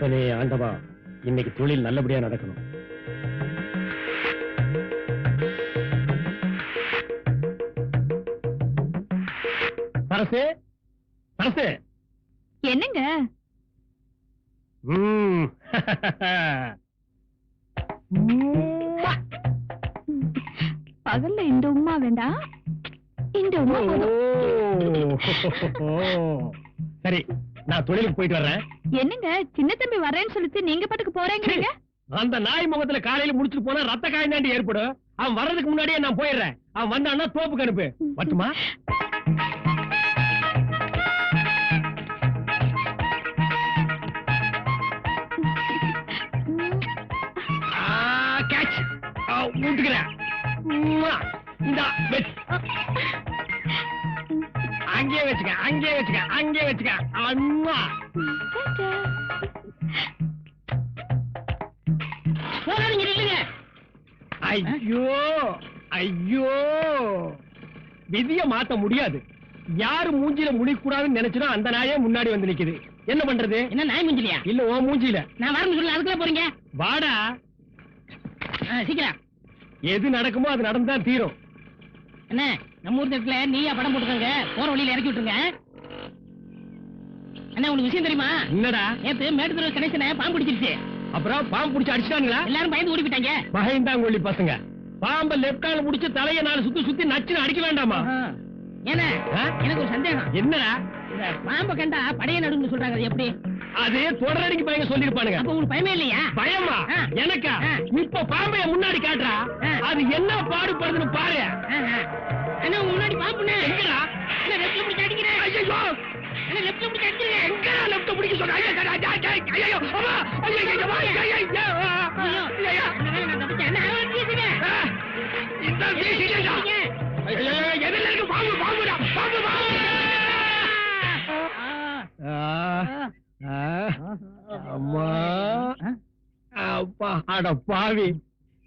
அப்பனே ஆண்டவா இன்னைக்கு தொழில் நல்லபடியா நடக்கணும். பரசு பரசு. என்னங்க. பகல்ல இந்த உமா வேண்டாம் இந்த உமா. சரி நான் தொழிலுக்கு போயிட்டு வர்றேன். என்னங்க சின்ன தம்பி வரேன்னு சொல்லிட்டு நீங்க பாட்டுக்கு போறேங்கிறீங்க? அந்த நாய் முகத்துல காலையில முடிச்சுட்டு போனா ரத்த காயம் தாண்டி ஏற்படும். அவன் வர்றதுக்கு முன்னாடியே நான் போயிடுறேன். அவன் வந்தான்னா தோப்புக்கு அனுப்பு. மட்டுமா கேட்ச் ஊட்டுக்கிறேன். உம்மா. அங்கேயே வச்சுக்க அங்கேயே வச்சுக்க அங்கேயே வச்சுக்க. அம்மா. போகாதீங்க நில்லுங்க. ஐயோ ஐயோ. விதிய மாத்த முடியாது. யாரு மூஞ்சில முடிக்கூடாதுன்னு நினைச்சதோ அந்த நாயே முன்னாடி வந்து நிக்குது. என்ன பண்றது? என்ன நாய் முஞ்சிலியா? இல்ல ஓ மூஞ்சில நான் வரணும் சொல்லி அதுக்குள்ள போறீங்க. வாடா. ஆ, சீக்கிரம். எது நடக்குமோ அது நடந்துதான் தீரும். என்ன? நம்ம ஊர் நீயா படம் போட்டுக்கோங்க போற வழியில இறக்கி விட்டுருங்க. என்ன உனக்கு விஷயம் தெரியுமா? என்னடா? நேத்து மேட்டுத்தூர் கணேசனை பாம்பு பிடிச்சிருச்சு. அப்புறம் பாம்பு பிடிச்சு அடிச்சிட்டாங்களா எல்லாரும் பயந்து ஓடி போயிட்டாங்க. மகைந்தாங்கொல்லி பசங்க. பாம்ப லெப்ட் கால முடிச்சு தலைய நாலு சுத்தி சுத்தி நச்சுன்னு அடிக்க வேண்டாமா? ஏன்னா ஆ? எனக்கு ஒரு சந்தேகம். என்னடா? பாம்பை கண்டா படைய நடுன்னு சொல்றாங்க எப்படி? அது தொடரடிக்கு பையங்க சொல்லிருப்பானுங்க அப்ப உங்களுக்கு பயமே இல்லையா? பயமா. எனக்கா. இப்ப ஆ. அது என்ன பாடுபடுதுன்னு பாரு. அண்ணா உங்க முன்னாடி பாம்புண்ணே எங்கடா அண்ணா லெப்ட்ல பிடிச்சி அடிக்கிறேன் ஐயோ அண்ணா லெப்ட்ல பிடிச்சி அடிக்கிறேன் எங்கடா லெஃப்ட் பிடிக்க சொல்ற ஐயோ அம்மா, ஐயோ, ஐயோ, ஐயோ, ஐயோ, ஐயோ, இந்த. வீசுங்க. ஐயோ, எதிரில இருக்கு பாம்பு, பாம்புடா, பாம்பு, பாம்பு. ஆ. ஆ, அம்மா அப்பா அட பாவி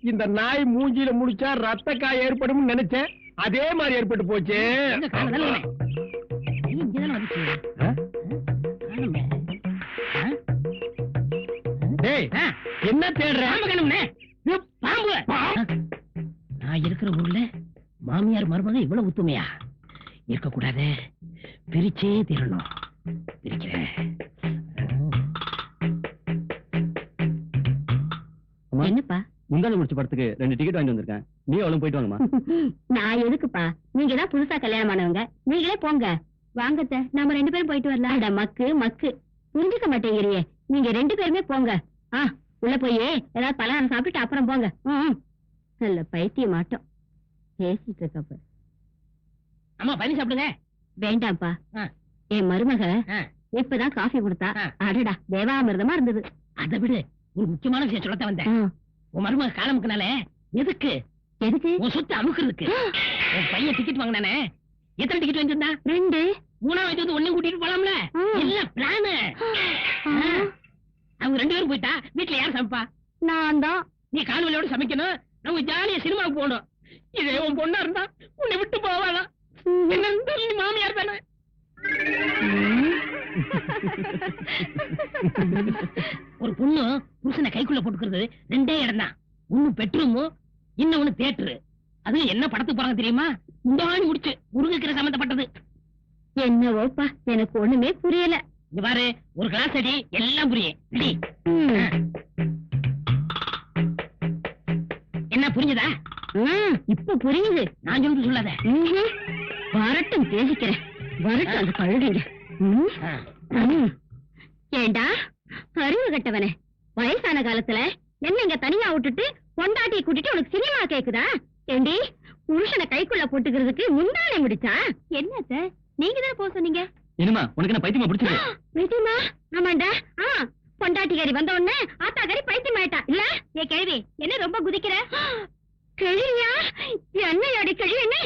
இந்த நாய் மூஞ்சில முடிச்சா ரத்த காய் ஏற்படும் நினைச்சேன். அதே மாதிரி ஏற்பட்டு போச்சு. என்ன தேடுற? பாம்பு. நான் இருக்கிற ஊர்ல மாமியார் மருமக இவ்வளவு ஒத்துமையா? இருக்கக்கூடாது. பிரிச்சே தீரணும். பிரிக்கிறேன். என்னப்பா? முந்தான முடிச்ச படத்துக்கு ரெண்டு டிக்கெட் வாங்கிட்டு வந்திருக்கேன். நீ அவளும் போயிட்டு வாங்கம்மா? நான் எதுக்குப்பா? நீங்க தான் புதுசா கல்யாணம் ஆனவங்க நீங்களே போங்க. வாங்கத்த நாம ரெண்டு பேரும் போயிட்டு வரலாம். அட மக்கு மக்கு. புரிஞ்சுக்க மாட்டேங்கிறியே. நீங்க ரெண்டு பேருமே போங்க. ஆ உள்ள போய். ஏதாவது பலகாரம் சாப்பிட்டுட்டு அப்புறம் போங்க. ம். நல்ல பைத்திய மாட்டோம் பேசிட்டு இருக்கப்ப அம்மா பண்ணி சாப்பிடுங்க. வேண்டாம்ப்பா. என் மருமக. இப்பதான் காஃபி கொடுத்தா. அடடா தேவாமிர்தமா இருந்தது. அதை விடு. ஒரு முக்கியமான விஷயம் சொல்லத்தான் வந்தேன். உன் மருமக காலமுக்குனால எதுக்கு? எதுக்கு? உன் சொத்து அமுக்குறதுக்கு. உன் பையன் டிக்கெட் வாங்கினானே. எத்தனை டிக்கெட் வாங்கியிருந்தா ரெண்டு. வாங்கிட்டு வந்து ஒன்னும் கூட்டிட்டு போலாம்ல. இல்ல பிளானு. அவங்க ரெண்டு பேரும் போயிட்டா வீட்டுல யார் சமைப்பா? நான் தான். நீ கால்வலியோட சமைக்கணும். அவங்க ஜாலியா சினிமாவுக்கு போகணும். இதே உன் பொண்ணா இருந்தா உன்னை விட்டு போவாளா என்ன மாமியார் தானே? ஒரு பொண்ணு புருஷனை கைக்குள்ள போட்டுக்கிறது ரெண்டே இடம் தான் ஒண்ணு பெட்ரூமு இன்னொன்னு தியேட்டரு அது என்ன படத்துக்கு போறாங்க தெரியுமா? முந்தாணி முடிச்சு முருங்கைக்கீரை சம்பந்தப்பட்டது. என்னவோப்பா எனக்கு ஒண்ணுமே புரியல. பாரு ஒரு கிளாஸ் அடி எல்லாம் புரியும். என்ன புரிஞ்சதா? இப்ப புரியுது. நான் சொல்றது சொல்லாத. ம்ஹும். வரட்டும் பேசிக்கிறேன். வரட்டும் ம், ம். ஏண்டா? அறிவு கட்டவனே. வயசான காலத்துல என்ன இங்க தனியா விட்டுட்டு பொண்டாட்டியை கூட்டிட்டு உனக்கு சினிமா கேக்குதா? ஏண்டி புருஷனை கைக்குள்ள போட்டுக்கிறதுக்கு முந்தானே முடிச்சா? என்னத்த நீங்க தான் போக சொன்னீங்க? என்னம்மா உனக்கு என்ன பைத்தியமா பிடிச்சிருக்கு? நிஜமா? ஆமாண்டா. ஆ வந்த உடனே ஆத்தாக்காரி பைத்தியம் ஆயிட்டா. இல்ல? ஏ கிழவி என்ன ரொம்ப குதிக்கிற? கிழியா என்ன அடி கிழவி என்ன?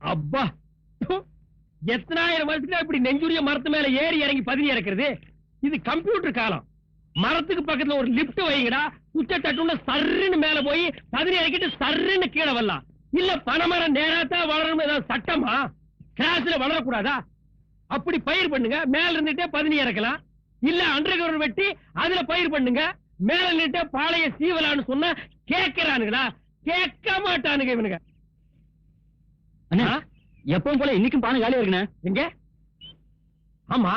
அப்பா. எத்தனாயிரம் வருஷத்துல இப்படி நெஞ்சுரிய மரத்து மேல ஏறி இறங்கி பதவி இறக்குறது? இது கம்ப்யூட்டர் காலம். மரத்துக்கு பக்கத்துல ஒரு லிப்ட் வைங்கடா. உச்ச தட்டுல சர்ன்னு மேல போய் பதவி இறக்கிட்டு சர்ருன்னு கீழே வரலாம். இல்ல பனைமரம் நேராத்தான் வளரணும் ஏதாவது சட்டமா? கிராஸ்ல வளரக்கூடாதா? அப்படி பயிர் பண்ணுங்க. மேல இருந்துட்டே பதினி இறக்கலாம். இல்ல அண்டர் கிரவுண்ட் வெட்டி அதுல பயிர் பண்ணுங்க. மேல நின்னுட்டே பாளைய சீவலான்னு சொன்னா கேக்குறானுங்களா கேட்க மாட்டானுங்க இவனுங்க. அண்ணா? எப்பவும் போல இன்னைக்கும் பானை காலியா இருக்குண்ணே. எங்க? ஆமா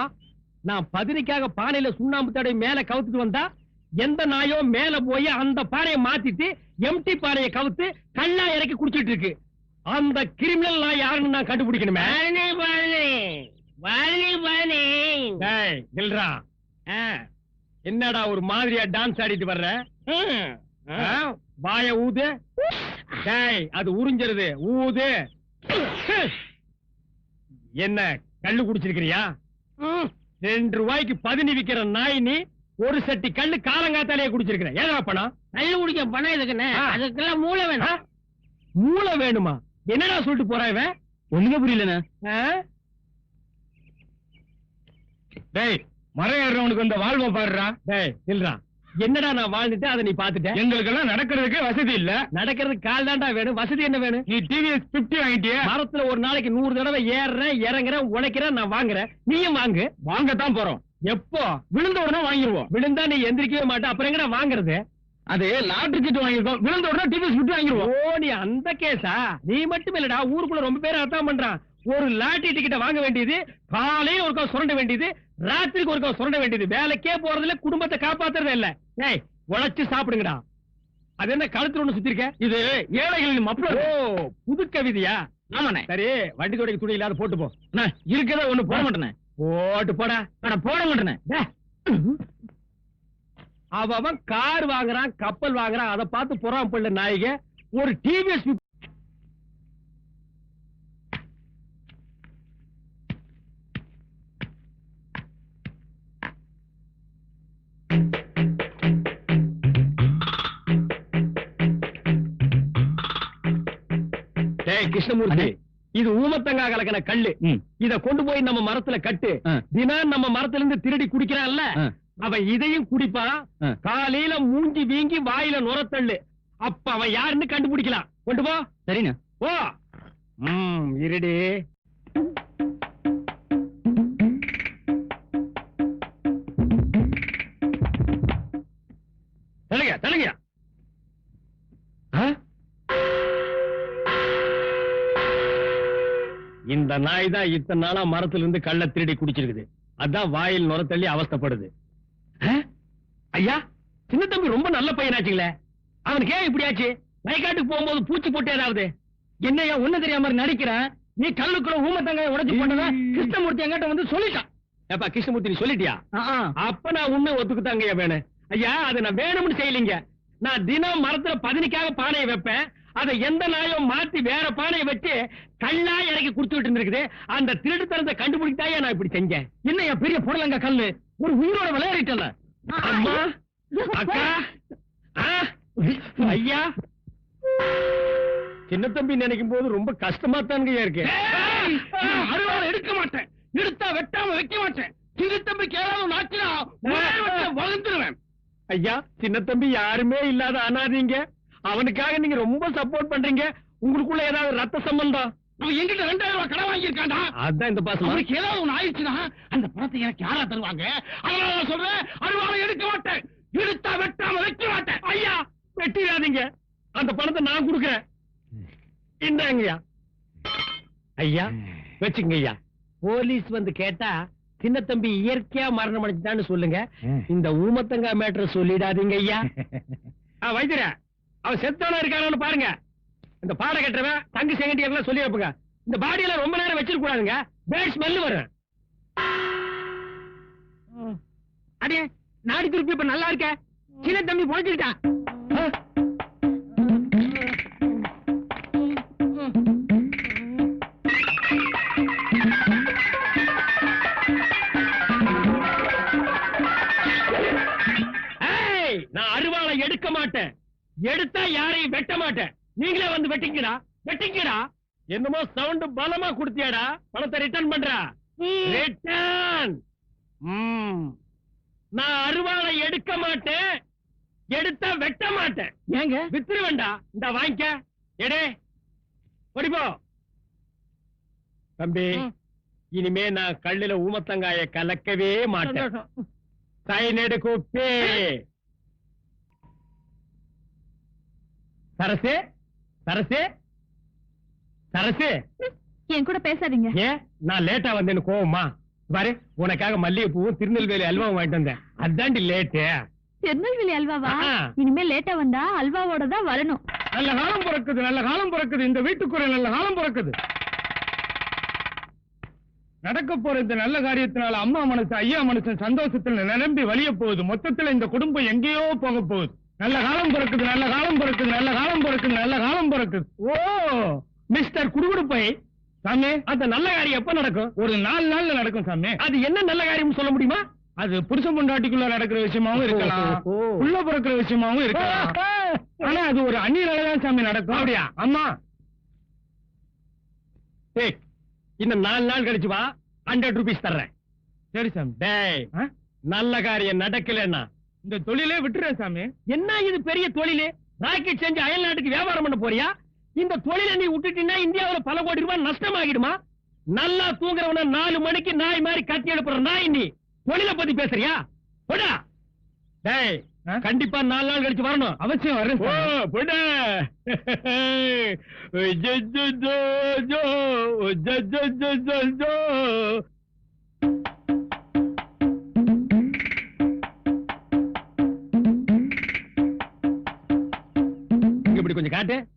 நான் பதினிக்காக பானையில சுண்ணாம்பு தடவை மேல கவுத்துட்டு வந்தா எந்த நாயோ மேல போய் அந்த பானையை மாத்திட்டு எம்டி பானையை கவுத்து கல்லா இறக்கி குடிச்சிட்டு இருக்கு. அந்த கிரிமினல் நான் யாருன்னு நான் கண்டுபிடிக்கணுமே. என்னடா ஒரு மாதிரியா டான்ஸ் ஆடிட்டு வர்ற? ஆ? வாய ஊது. டேய் அது உறிஞ்சிருது. ஊது. என்ன கள்ளு குடிச்சிருக்கிறியா? ரெண்டு ரூபாய்க்கு பதினி விக்கிற நாய் நீ ஒரு சட்டி கல்லு காலங்காத்தாலேயே குடிச்சிருக்கிற. ஏதா பணம் கல்லு குடிக்க பணம் எதுக்குண்ணே? ஆ. அதுக்கெல்லாம் மூளை? வேணும். மூளை வேணுமா? என்னடா சொல்லிட்டு போறான் இவன்? ஒண்ணுமே புரியலண்ணே? டேய் மரம் ஏறவனுக்கு இந்த வாழ்வை பாடுறா டேய் இல்லடா என்னடா நான் வாழ்ந்துட்டு அதை நீ பாத்துட்ட எங்களுக்கெல்லாம் நடக்கிறதுக்கு வசதி இல்ல. நடக்கிறதுக்கு கால் தான்டா வேணும். வசதி என்ன வேணும்? நீ டிவிஎஸ் பிப்டி வாங்கிட்டிய. மரத்துல ஒரு நாளைக்கு நூறு தடவை ஏறுறேன் இறங்குறேன் உழைக்கிறேன் நான் வாங்குறேன். நீயும் வாங்கு. வாங்கத்தான் போறோம். எப்போ? விழுந்த உடனே வாங்கிடுவோம் விழுந்தா நீ எந்திரிக்கவே மாட்ட. அப்புறம் எங்கடா வாங்குறது? அது லாட்டரி சீட்டு வாங்கிருக்கோம் விழுந்த உடனே டிவிஎஸ் பிப்டி வாங்கிடுவோம் ஓ நீ அந்த கேஸா? நீ மட்டும் இல்லடா. ஊருக்குள்ள ரொம்ப பேர் அதான் பண்றான். ஒரு லாட்டரி டிக்கெட்டை வாங்க வேண்டியது காலையில ஒருக்கா சுரண்ட வேண்டியது ராத்திரிக்கு ஒருக்கா சுரண்ட வேண்டியது. வேலைக்கே போறதுல குடும்பத்தை காப்பாத்துறதே இல்ல. ஏய் உழைச்சு சாப்பிடுங்கடா. அது என்ன கழுத்துல ஒண்ணு சுத்தி இருக்க இது ஏழைகளின் மப்ளர் ஓ புது கவிதையா? ஆமாண்ணே. சரி வண்டி துடைக்கு துணி இல்லாத போட்டு போ. அண்ணா, இருக்கதா ஒண்ணு போட மாட்டேனே போட்டு போடா. நான் போட மாட்டேனே. அவன் கார் வாங்குறான் கப்பல் வாங்குறான் அதை பார்த்து புறான் பிள்ளை நாய்க ஒரு டிவிஎஸ் கிருஷ்ணமூர்த்தி. இது ஊமத்தங்கா கலக்கின கல்லு. இத கொண்டு போய் நம்ம மரத்துல கட்டு. தினம் நம்ம மரத்துல இருந்து திருடி குடிக்கிறான்ல. அவன் இதையும் குடிப்பான். காலையில மூஞ்சி வீங்கி வாயில நுரத்தள்ளு. அப்ப அவன் யாருன்னு கண்டுபிடிக்கலாம். கொண்டு போ. சரிண்ணே. ஓ இருடி. தள்ளுங்க தள்ளுங்க. இந்த நாய் தான் இத்தனை நாளா மரத்துல இருந்து கள்ள திருடி குடிச்சிருக்குது. அதான் வாயில் நுரத்தள்ளி அவஸ்தைப்படுது. ஆ? ஐயா சின்ன தம்பி ரொம்ப நல்ல பையனாச்சுங்களே. அவனுக்கு ஏன் இப்படி ஆச்சு வயக்காட்டுக்கு போகும்போது பூச்சி போட்டு ஏதாவது? என்னையா ஒண்ணு தெரியாம மாதிரி நடிக்கிற நீ கல்லுக்குள்ள ஊமத்தங்காய உடைச்சு போட்டத கிருஷ்ணமூர்த்தி என்கிட்ட வந்து சொல்லிட்டான். ஏப்பா கிருஷ்ணமூர்த்தி நீ சொல்லிட்டியா? அப்ப நான் உண்மை ஒத்துக்குதாங்க வேணும் ஐயா அதை நான் வேணும்னு செய்யலீங்க. நான் தினம் மரத்துல பதினிக்காக பானையை வைப்பேன். அதை எந்த நாயும் மாத்தி வேற பானையை வச்சு கல்லா இறக்கி குடுத்துட்டு இருந்திருக்குது அந்த திருட்டுத்தனத்தை கண்டுபிடித்தாயா நான் இப்படி செஞ்சேன். என்னையா பெரிய புடலங்க கல்லு? ஒரு உயிரோட விளையாடிட்டல அம்மா? அக்கா? ஐயா? சின்ன தம்பி நினைக்கும் போது ரொம்ப கஷ்டமா தானுங்க இருக்கு. அருவாள் எடுக்க மாட்டேன். எடுத்தா வெட்டாம வைக்க மாட்டேன். சிறு தம்பிக்கு ஏதாவது நாச்சினா வளர்ந்துருவேன். ஐயா சின்ன தம்பி யாருமே இல்லாத அனாதீங்க. அவனுக்காக நீங்க ரொம்ப சப்போர்ட் பண்றீங்க. உங்களுக்குள்ள ஏதாவது ரத்த சம்பந்தம்? அவன் எங்கிட்ட ரெண்டாயிரம் ரூபாய் கடன் வாங்கியிருக்காண்டா அதான் இந்த பாசமா? அவனுக்கு ஏதாவது ஒண்ணு ஆயிடுச்சுன்னா அந்த பணத்தை எனக்கு யாரா தருவாங்க? அதனால நான் சொல்றேன் அருவாளை எடுக்க மாட்டேன். எடுத்தா வெட்டாம வைக்க மாட்டேன். ஐயா வெட்டிடாதீங்க. அந்த பணத்தை நான் கொடுக்கறேன். இந்தாங்கய்யா. ஐயா வச்சுங்க ஐயா. போலீஸ் வந்து கேட்டா சின்ன தம்பி இயற்கையா மரணம் அடைஞ்சிட்டான்னு சொல்லுங்க. இந்த ஊமத்தங்கா மேட்டரை சொல்லிடாதீங்க ஐயா. ஆ, வைத்தியரே. அவன் செத்தவனா இருக்கானு பாருங்க. இந்த பாட கட்டுறவன் தங்கு செகண்டி எல்லாம் சொல்லி வைப்புங்க. இந்த பாடியெல்லாம் ரொம்ப நேரம் வச்சிருக்க கூடாதுங்க பேட் ஸ்மெல் வரும். அடே நாடி திருப்பி இப்ப நல்லா இருக்க. சின்ன தம்பி பொழைச்சுக்கிட்டான் நான் அருவாளை எடுக்க மாட்டேன். எடுத்தா யாரையும் வெட்ட மாட்டேன். நீங்களே வந்து வெட்டிங்கடா வெட்டிங்கடா என்னமோ சவுண்ட் பலமா குடுத்தியாடா? பணத்தை ரிட்டர்ன் பண்றா? ரிட்டர்ன் நான் அருவாளை எடுக்க மாட்டேன். எடுத்தா வெட்ட மாட்டேன். ஏங்க? வித்துரு வேண்டாம் இந்த வாங்கிக்க. எடே. படிப்போ தம்பி. இனிமே நான் கல்லுல ஊமத்தங்காய கலக்கவே மாட்டேன். சைனடு கூப்பே சரசு சரசு சரசு. என் கூட பேசாதீங்க. ஏன்? நான் லேட்டா வந்தேன்னு கோவமா? பாரு உனக்காக மல்லிகைப்பூவும் திருநெல்வேலி அல்வாவும் வாங்கிட்டு வந்தேன். அதாண்டி லேட்டு திருநெல்வேலி அல்வாவா. இனிமே லேட்டா வந்தா அல்வாவோட தான் வரணும். நல்ல காலம் பிறக்குது நல்ல காலம் பிறக்குது. இந்த வீட்டுக்குள்ள நல்ல காலம் பிறக்குது. நடக்க போற இந்த நல்ல காரியத்தினால அம்மா மனசு ஐயா மனசு சந்தோஷத்துல நிரம்பி வலிய போகுது. மொத்தத்துல இந்த குடும்பம் எங்கேயோ போக போகுது. நல்ல காலம் பிறக்குது நல்ல காலம் பிறக்குது நல்ல காலம் பிறக்குது நல்ல காலம் பிறக்குது. ஓ மிஸ்டர் குடுகுடுப்பை. சாமி அந்த நல்ல காரியம் எப்ப நடக்கும்? ஒரு நாலு நாள்ல நடக்கும் சாமி. அது என்ன நல்ல காரியம் சொல்ல முடியுமா? அது புருஷன் பொண்டாட்டிக்குள்ள நடக்கிற விஷயமாவும் இருக்கலாம். உள்ள பிறக்கிற விஷயமாவும் இருக்கலாம். ஆனா அது ஒரு அந்நியனால தான் சாமி நடக்கும். அப்படியா? அம்மா. டேய் இன்னும் நாலு நாள் கழிச்சு வா. ஹண்ட்ரட் ருபீஸ் தர்றேன். சரி சாமி. டேய் நல்ல காரியம் நடக்கலன்னா இந்த தொழிலே விட்டுறேன் சாமி. என்ன இது பெரிய தொழிலு? ராக்கெட் செஞ்சு அயல் நாட்டுக்கு வியாபாரம் பண்ண போறியா? இந்த தொழிலை நீ விட்டுட்டீங்கன்னா இந்தியாவுல பல கோடி ரூபாய் நஷ்டமாகிடுமா? நல்லா தூங்குறவன நாலு மணிக்கு நாய் மாதிரி கட்டி எழுப்புற நாய் நீ. தொழிலை பத்தி பேசுறியா? போடா. டேய் கண்டிப்பா நாலு நாள் கழிச்சு வரணும். அவசியம் வரேன் போட. இப்படி கொஞ்சம் காட்டு.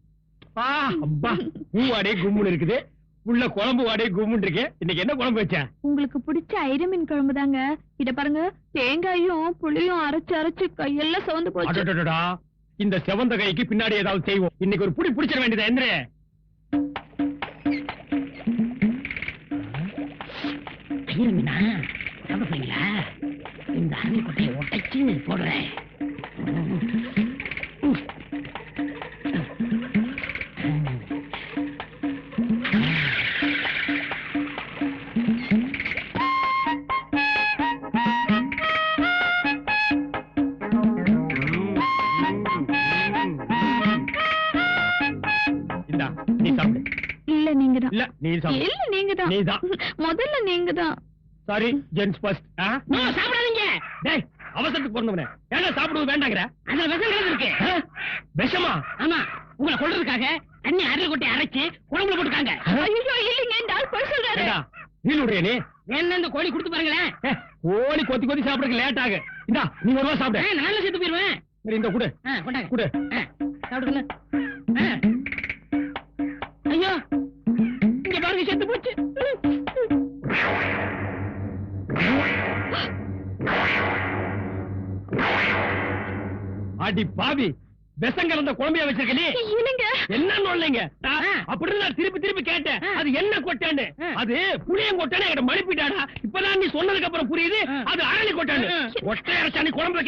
ஆ, அப்பா பூ வாடே கும்முன்னு இருக்குது. உள்ள குழம்பு வாடே கும்முன்னு இருக்கு. இன்னைக்கு என்ன குழம்பு வச்ச? உங்களுக்கு பிடிச்ச ஐரமீன் குழம்பு தாங்க இத பாருங்க தேங்காயும் புளியும் அரைச்சு அரைச்சு கையெல்லாம் சவுந்து போச்சு. அடடடடா. இந்த செவந்த கைக்கு பின்னாடி ஏதாவது செய்வோம். இன்னைக்கு ஒரு புடி பிடிச்சிட வேண்டியதா எந்திரே? போறீங்களா இந்த அருள் கொட்டையை உடைச்சு போடுறேன். சாப்பிடு இல்ல நீங்க தான் நீதான். முதல்ல நீங்க தான் சாரி ஜென்ஸ் ஃபர்ஸ்ட் நோ, சாப்பிடாதீங்க. டேய் அவசரத்துக்கு பிறந்தவனே ஏன்னா சாப்பிடுவது வேண்டாங்கிற? அதுல விஷம் கலந்து இருக்கு. ஆ? விஷமா? ஆமா உங்களை கொல்றதுக்காக தண்ணி கொட்டையை அரைச்சு குழம்புல போட்டுருக்காங்க. ஐயோ இல்லைங்க இந்த ஆள் போய் சொல்றாரு. ஏண்டா நீ விடுறிய நீ? வேணா இந்த கோழி கொடுத்து பாருங்களேன் கோழி கொத்தி கொத்தி சாப்பிடுறதுக்கு லேட் ஆகு. இந்தா நீ ஒரு ரூபா சாப்பிடு. நானும் போயிருவேன். சரி இந்த குடு. கொண்டாங்க. குடு. சாப்பிடுங்க. ஐயோ அடி பாவி. விஷம் கலந்த குழம்பைய வச்சிருக்க நீ? இல்லைங்க. அப்படின்னு நான் திருப்பி திருப்பி கேட்டேன். அது என்ன கொட்டான்னு. அது புளியம் கொட்டானு என்கிட்ட மழுப்பிட்டாடா இப்பதான் நீ சொன்னதுக்கு அப்புறம் புரியுது. அது அரளி கொட்டானு. ஒட்டை அரைச்சாணி குழம்பு.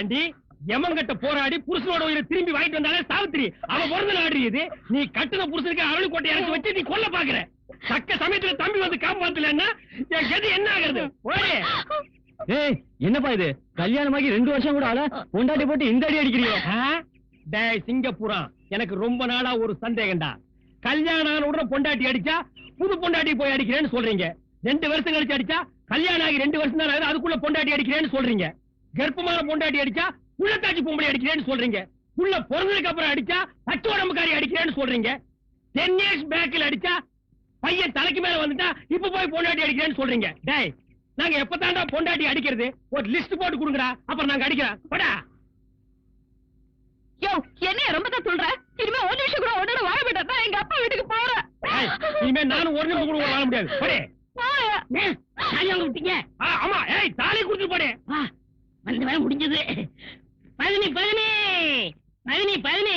ஏண்டி எமங்கிட்ட போராடி புருஷனோட உயிரை திரும்பி வாங்கிட்டு வந்தாலே சாவித்திரி. அவ பிறந்த நாடு இது. நீ கட்டுன புருஷனுக்கு அவளி கோட்டை இறக்கி வச்சு நீ கொல்ல பாக்குற. தக்க சமயத்துல தம்பி வந்து காப்பாத்தலன்னா என் கதி என்ன ஆகுறது? போடு. ஏய் என்னப்பா இது? கல்யாணமாகி ரெண்டு வருஷம் கூட ஆல பொண்டாட்டி போட்டு இந்த அடி அடிக்கிறீங்க? டேய் சிங்கப்பூரா எனக்கு ரொம்ப நாளா ஒரு சந்தேகம்டா. கல்யாணம் ஆன உடனே பொண்டாட்டி அடிச்சா புது பொண்டாட்டி போய் அடிக்கிறேன்னு சொல்றீங்க. ரெண்டு வருஷம் கழிச்சு அடிச்சா கல்யாணம் ஆகி ரெண்டு வருஷம் தான் அதுக்குள்ள பொண்டாட்டி அடிக்கிறேன்னு சொல்றீங்க. கர்ப்பமான பொண்டாட்டி அடிச்சா உள்ளத்தாச்சி பொம்பளை அடிக்கிறேன்னு சொல்றீங்க. உள்ள பிறந்ததுக்கு அப்புறம் அடிச்சா பச்சை உடம்புக்காரி அடிக்கிறேன்னு சொல்றீங்க. டென் இயர்ஸ் பேக்கில் அடிச்சா பையன் தலைக்கு மேல வந்துட்டா இப்ப போய் பொண்டாட்டி அடிக்கிறேன்னு சொல்றீங்க. டேய் நாங்க எப்பதான்டா பொண்டாட்டி அடிக்கிறது? ஒரு லிஸ்ட் போட்டு கொடுங்கடா அப்புறம் நாங்க அடிக்கிறோம். போடா. யோ என்ன ரொம்ப தான் சொல்ற? இனிமே ஒரு நிமிஷம் கூட உடனே வாழ விட்டா தான் எங்க அப்பா வீட்டுக்கு போறேன் இனிமே நானும் ஒரு நிமிஷம் கூட வாழ முடியாது. போடே. போயா. தாலி வாங்க விட்டீங்க? ஆ, ஆமா. ஏய் தாலி குடுத்து போடே. வந்து வேலை முடிஞ்சது. பதினி பதினி. பதினி பதினி.